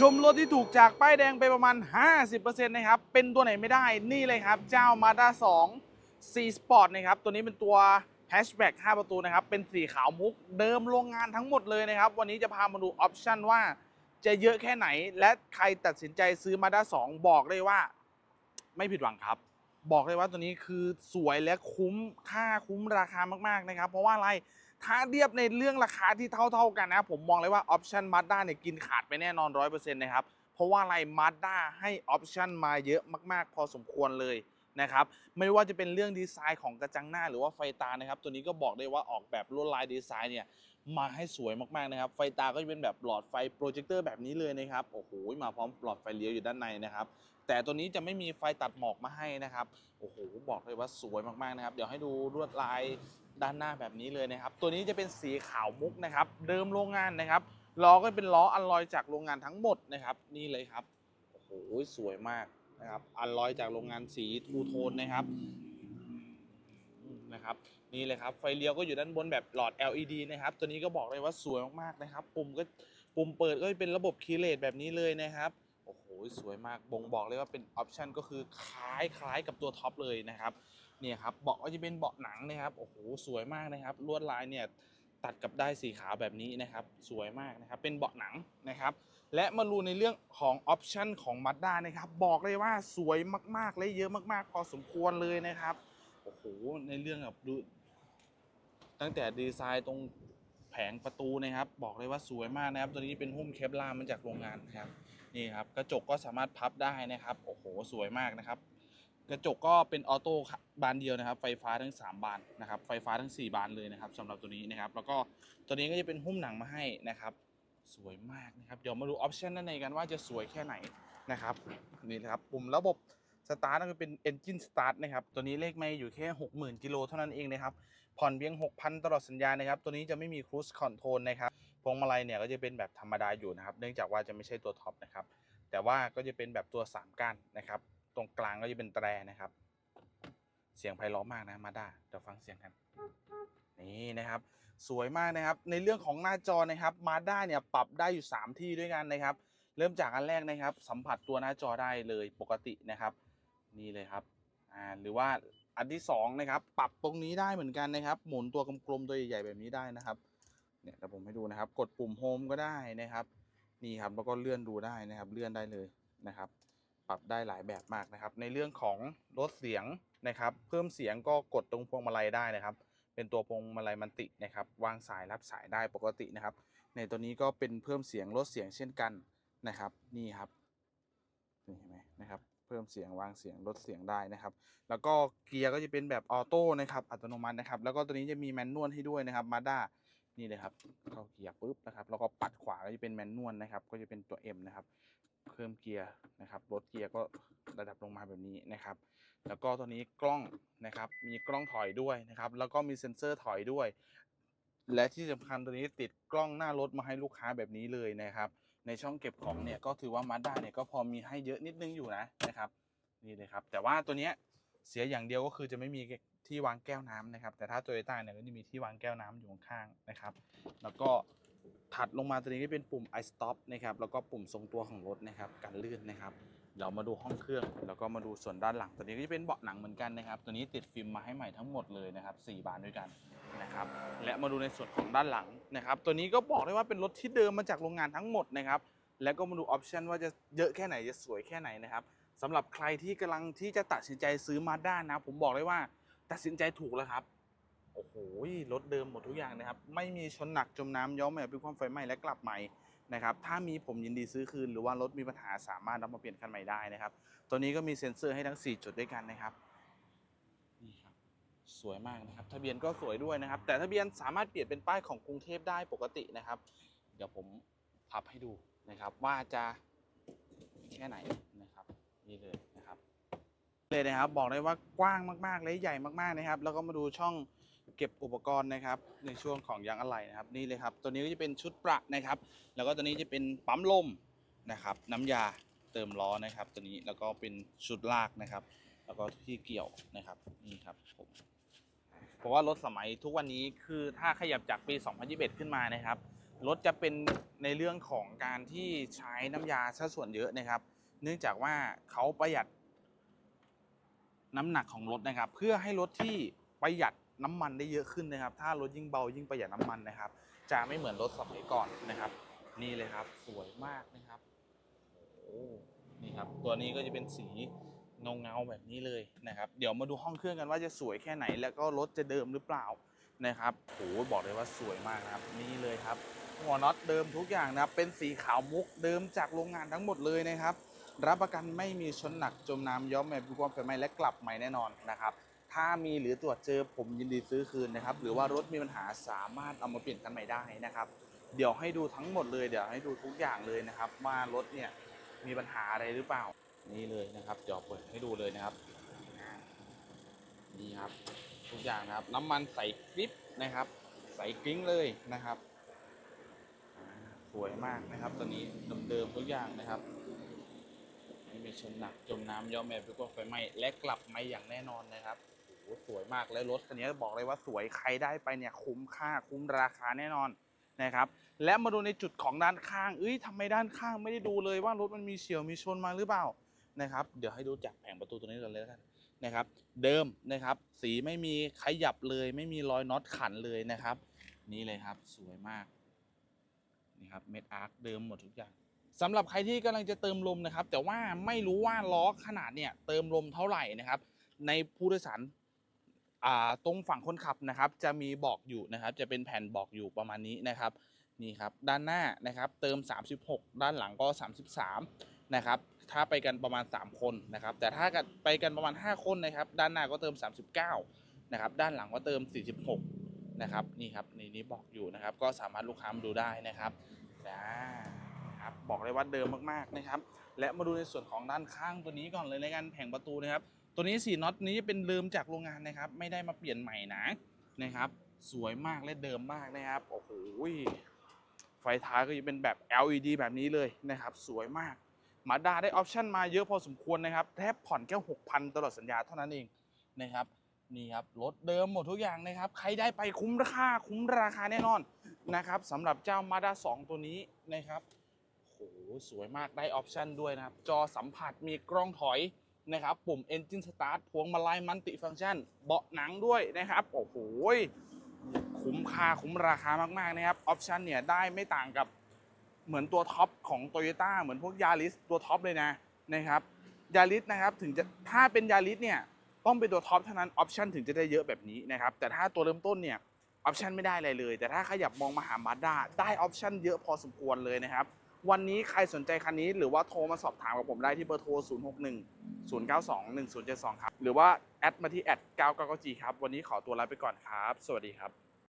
ชมรถที่ถูกจากป้ายแดงไปประมาณ 50%นะครับ เป็นตัวไหนไม่ได้ นี่เลยครับ เจ้า Mazda 2 C Sport นะครับ ตัวนี้เป็นตัวแฮชแบ็ก5ประตูนะครับ เป็นสีขาวมุก เดิมโรงงานทั้งหมดเลยนะครับ วันนี้จะพามาดูออปชันว่าจะเยอะแค่ไหน และใครตัดสินใจซื้อ Mazda 2 บอกเลยว่า ไม่ผิดหวังครับ บอกเลยว่าตัวนี้คือสวยและคุ้มค่าคุ้มราคามากๆนะครับ เพราะว่าอะไร ถ้าเทียบในเรื่องราคาที่เท่าๆกันนะ ผมมองเลยว่าออปชั่นมาด้าเนี่ยกินขาดไปแน่นอน 100%นะครับ เพราะว่าอะไรมาด้าให้ออปชั่นมาเยอะมากๆ พอสมควรเลยนะครับไม่ว่าจะเป็นเรื่องดีไซน์ของกระจังหน้าหรือว่าไฟตานะครับ ตัวนี้ก็บอกได้ว่าออกแบบลวดลายดีไซน์เนี่ยมาให้สวยมากๆนะครับ ไฟตาก็จะเป็นแบบหลอดไฟโปรเจคเตอร์แบบนี้เลยนะครับโอ้โหมาพร้อมหลอดไฟเลี้ยวอยู่ด้านในนะครับ แต่ตัวนี้จะไม่มีไฟตัดหมอกมาให้นะครับโอ้โหบอกเลยว่าสวยมากๆนะครับ เดี๋ยวให้ดูลวดลาย ด้านหน้าแบบนี้เลยนะครับ ตัวนี้จะเป็นสีขาวมุกนะครับ เดิมโรงงานนะครับล้อก็เป็นล้ออัลลอยจากโรงงานทั้งหมดนะครับ นี่เลยครับโอ้โหสวยมากนะครับ อัลลอยจากโรงงานสีทูโทนนะครับนะครับนี่เลยครับไฟเลี้ยวก็อยู่ด้านบนแบบหลอด LED นะครับ ตัวนี้ก็บอกเลยว่าสวยมากๆนะครับ ปุ่มก็ปุ่มเปิดก็เป็นระบบคีย์เลสแบบนี้เลยนะครับโอ้โหสวยมากบ่งบอกเลยว่าเป็นออปชันก็คือคล้ายคล้ายกับตัวท็อปเลยนะครับ เนี่ยครับเบาะก็จะเป็นเบาะหนังนะครับโอ้โหสวยมากนะครับ ลวดลายเนี่ยตัดกับได้สีขาวแบบนี้นะครับ สวยมากนะครับ เป็นเบาะหนังนะครับ และมาดูในเรื่องของออปชันของ Mazda นะครับ บอกเลยว่าสวยมากๆ และเยอะมากๆ พอสมควรเลยนะครับโอ้โหในเรื่องแบบดูตั้งแต่ดีไซน์ตรงแผงประตูนะครับ บอกเลยว่าสวยมากนะครับ ตัวนี้เป็นหุ้มเคปลาร์มาจากโรงงานนะครับนี่ครับกระจกก็สามารถพับได้นะครับโอ้โหสวยมากนะครับ กระจกก็เป็นออโต้บานเดียวนะครับ ไฟฟ้าทั้ง 3 บานนะครับ ไฟฟ้าทั้ง 4 บานเลยนะครับสำหรับตัวนี้นะครับ แล้วก็ตัวนี้ก็จะเป็นหุ้มหนังมาให้นะครับ สวยมากนะครับ เดี๋ยวมาดูออปชันด้านในกันว่าจะสวยแค่ไหนนะครับนี่นะครับปุ่มระบบสตาร์ทก็เป็น Engine Start นะครับ ตัวนี้เลขไม่อยู่แค่ 60,000 กิโลเท่านั้นเองนะครับ ผ่อนเพียง 6,000 ตลอดสัญญานะครับ ตัวนี้จะไม่มี Cruise Control นะครับ พวงมาลัยเนี่ยก็จะเป็นแบบธรรมดาอยู่นะครับ เนื่องจากว่าจะไม่ใช่ตัวท็อปนะครับ แต่ว่าก็จะเป็นแบบตัว 3ก้านนะครับ ตรงกลางก็จะเป็นแตรนะครับ เสียงไพเราะมากนะมาด้าเดี๋ยวฟังเสียงกันนี่นะครับ สวยมากนะครับ ในเรื่องของหน้าจอนะครับมาด้าเนี่ยปรับได้อยู่ 3 ที่ด้วยกันนะครับ เริ่มจากอันแรกนะครับ สัมผัสตัวหน้าจอได้เลยปกตินะครับ นี่เลยครับอ่าหรือว่าอันที่สองนะครับ ปรับตรงนี้ได้เหมือนกันนะครับ หมุนตัวกลมๆตัวใหญ่ๆแบบนี้ได้นะครับเนี่ยเดี๋ยวผมให้ดูนะครับ กดปุ่มโฮมก็ได้นะครับ นี่ครับแล้วก็เลื่อนดูได้นะครับ เลื่อนได้เลยนะครับ ปรับได้หลายแบบมากนะครับ ในเรื่องของลดเสียงนะครับ เพิ่มเสียงก็กดตรงพวงมาลัยได้นะครับ เป็นตัวพวงมาลัยมันตินะครับวางสายรับสายได้ปกตินะครับ ในตัวนี้ก็เป็นเพิ่มเสียงลดเสียงเช่นกันนะครับ นี่ครับนี่เห็นไหมนะครับ เพิ่มเสียงวางเสียงลดเสียงได้นะครับ แล้วก็เกียร์ก็จะเป็นแบบออโต้นะครับอัตโนมัตินะครับ แล้วก็ตัวนี้จะมีแมนนวลให้ด้วยนะครับมาด้านี่เลยครับเข้าเกียร์ปุ๊บนะครับแล้วก็ปัดขวาก็จะเป็นแมนนวลนะครับ ก็จะเป็นตัว M นะครับ เพิ่มเกียร์นะครับลดเกียร์ก็ระดับลงมาแบบนี้นะครับ แล้วก็ตัวนี้กล้องนะครับมีกล้องถอยด้วยนะครับ แล้วก็มีเซ็นเซอร์ถอยด้วย และที่สำคัญตัวนี้ติดกล้องหน้ารถมาให้ลูกค้าแบบนี้เลยนะครับ ในช่องเก็บของเนี่ยก็ถือว่ามาด้าเนี่ยก็พอมีให้เยอะนิดนึงอยู่นะนะครับนี่เลยครับ แต่ว่าตัวเนี้ยเสียอย่างเดียวก็คือจะไม่มีที่วางแก้วน้ำนะครับ แต่ถ้าโตโยต้าเนี่ยก็จะมีที่วางแก้วน้ำอยู่ข้างนะครับ แล้วก็ ถัดลงมาตัวนี้ก็เป็นปุ่ม i stop นะครับแล้วก็ปุ่มทรงตัวของรถนะครับกันลื่นนะครับเดี๋ยวมาดูห้องเครื่อง แล้วก็มาดูส่วนด้านหลังตัวนี้ก็จะเป็นเบาะหนังเหมือนกันนะครับ ตัวนี้ติดฟิล์มมาให้ใหม่ทั้งหมดเลยนะครับ4บานด้วยกันนะครับและมาดูในส่วนของด้านหลังนะครับตัวนี้ก็บอกได้ว่าเป็นรถที่เดิมมาจากโรงงานทั้งหมดนะครับแล้วก็มาดูออปชันว่าจะเยอะแค่ไหนจะสวยแค่ไหนนะครับสำหรับใครที่กำลังที่จะตัดสินใจซื้อมาด้านะ ผมบอกเลยว่าตัดสินใจถูกแล้วครับ โอ้โหรถเดิมหมดทุกอย่างนะครับ ไม่มีชนหนักจมน้ำย้อมแหม่เป็นความไฟไหม้และกลับใหม่นะครับ ถ้ามีผมยินดีซื้อคืนหรือว่ารถมีปัญหาสามารถนำมาเปลี่ยนคันใหม่ได้นะครับ ตัวนี้ก็มีเซ็นเซอร์ให้ทั้ง 4 จุดด้วยกันนะครับนี่ครับสวยมากนะครับ ทะเบียนก็สวยด้วยนะครับ แต่ทะเบียนสามารถเปลี่ยนเป็นป้ายของกรุงเทพได้ปกตินะครับ เดี๋ยวผมพับให้ดูนะครับ ว่าจะแค่ไหนนะครับ นี่เลยนะครับเลยนะครับ บอกเลยว่ากว้างมากๆและใหญ่มากๆนะครับ แล้วก็มาดูช่อง เก็บอุปกรณ์นะครับ ในช่วงของยางอะไหล่นะครับนี่เลยครับ ตัวนี้ก็จะเป็นชุดประนะครับ แล้วก็ตัวนี้จะเป็นปั๊มลมนะครับ น้ำยาเติมล้อนะครับ ตัวนี้แล้วก็เป็นชุดลากนะครับ แล้วก็ที่เกี่ยวนะครับนี่ครับผมเพราะว่ารถสมัยทุกวันนี้คือถ้าขยับจากปี 2021 ขึ้นมานะครับรถจะเป็นในเรื่องของการที่ใช้น้ำยาซะส่วนเยอะนะครับ เนื่องจากว่าเขาประหยัดน้ำหนักของรถนะครับ เพื่อให้รถที่ประหยัด น้ำมันได้เยอะขึ้นนะครับ ถ้ารถยิ่งเบายิ่งประหยัดน้ำมันนะครับ จะไม่เหมือนรถสมัยก่อนนะครับ นี่เลยครับสวยมากนะครับโอ้นี่ครับ ตัวนี้ก็จะเป็นสีเงาเงาแบบนี้เลยนะครับ เดี๋ยวมาดูห้องเครื่องกันว่าจะสวยแค่ไหน แล้วก็รถจะเดิมหรือเปล่านะครับโอ้บอกเลยว่าสวยมากนะครับ นี่เลยครับ หัวน็อตเดิมทุกอย่างนะครับ เป็นสีขาวมุกเดิมจากโรงงานทั้งหมดเลยนะครับ รับประกันไม่มีชนหนักจมน้ำย้อมแมพความไฟไหม้และกลับใหม่แน่นอนนะครับ ถ้ามีหรือตรวจเจอผมยินดีซื้อคืนนะครับ หรือว่ารถมีปัญหาสามารถเอามาเปลี่ยนกันใหม่ได้นะครับ เดี๋ยวให้ดูทั้งหมดเลยเดี๋ยวให้ดูทุกอย่างเลยนะครับ ว่ารถเนี่ยมีปัญหาอะไรหรือเปล่า นี่เลยนะครับเดี๋ยวเปิดให้ดูเลยนะครับนี่ครับทุกอย่างนะครับ น้ำมันใสกริปนะครับ ใสกริ้งเลยนะครับสวยมากนะครับตัวนี้เดิมๆทุกอย่างนะครับไม่มีชนหนักจมน้ำย่อมแม่พิกว่าไฟไหม้และกลับมาอย่างแน่นอนนะครับ สวยมากและรถคันนี้บอกเลยว่าสวยใครได้ไปเนี่ยคุ้มค่าคุ้มราคาแน่นอนนะครับ และมาดูในจุดของด้านข้าง เอ้ยทำไมด้านข้างไม่ได้ดูเลยว่ารถมันมีเฉียวมีชนมาหรือเปล่านะครับ เดี๋ยวให้ดูจากแผงประตูตัวนี้ก่อนเลยกันนะครับ เดิมนะครับ สีไม่มีขยับเลย ไม่มีรอยน็อตขันเลยนะครับ นี่เลยครับสวยมากนี่ครับเม็ดอาร์คเดิมหมดทุกอย่างสำหรับใครที่กำลังจะเติมลมนะครับ แต่ว่าไม่รู้ว่าล้อขนาดเนี่ยเติมลมเท่าไหร่นะครับ ในผู้โดยสาร ตรงฝั่งคนขับนะครับ จะมีบอกอยู่นะครับ จะเป็นแผ่นบอกอยู่ประมาณนี้นะครับนี่ครับด้านหน้านะครับเติม 36 ด้านหลังก็ 33นะครับถ้าไปกันประมาณ 3 คนนะครับ แต่ถ้าไปกันประมาณ 5 คนนะครับ ด้านหน้าก็เติม 39นะครับด้านหลังก็เติม 46นะครับนี่ครับในนี้บอกอยู่นะครับ ก็สามารถลูกค้ามาดูได้นะครับจ้าครับบอกเลยว่าเดิมมากๆนะครับ และมาดูในส่วนของด้านข้างตัวนี้ก่อนเลยในการแผงประตูนะครับ ตัวนี้สีน็อตนี้เป็นเดิมจากโรงงานนะครับ ไม่ได้มาเปลี่ยนใหม่นะนะครับ สวยมากและเดิมมากนะครับโอ้โหไฟท้ายก็จะเป็นแบบ LED แบบนี้เลยนะครับ สวยมากมาด้าได้ออปชั่นมาเยอะพอสมควรนะครับแทบผ่อนแค่6,000 ตลอดสัญญาเท่านั้นเองนะครับนี่ครับรถเดิมหมดทุกอย่างนะครับ ใครได้ไปคุ้มราคาคุ้มราคาแน่นอนนะครับสำหรับเจ้า Mazda 2 ตัวนี้นะครับโอ้โหสวยมากได้ออปชันด้วยนะครับ จอสัมผัสมีกล้องถอย นะครับปุ่ม Engine Start พวงมาลัยมัลติฟัง c t ชัน เบาะหนังด้วยนะครับ โอ้โหคุ้มค่าคุ้มราคามาก ๆ นะครับ ออปชันเนี่ยได้ไม่ต่างกับเหมือนตัวท็อปของ t o y ยต้เหมือนพวกยาริสตัวท็อปเลยนะนะครับยาริสนะครับถึงจะถ้าเป็นยาริสเนี่ยต้องเป็นตัวท็อปเท่านั้นออปชันถึงจะได้เยอะแบบนี้นะครับแต่ถ้าตัวเริ่มต้นเนี่ยออปชันไม่ได้อะไรเลย แต่ถ้าขยับมองมาหามาด้าได้ออปชันเยอะพอสมควรเลยนะครับ วันนี้ใครสนใจคันนี้หรือว่าโทรมาสอบถามกับผมได้ที่เบอร์โทร 061 092 1072 ครับ หรือว่า แอดมาที่แอด 999G ครับ วันนี้ขอตัวลาไปก่อนครับ สวัสดีครับ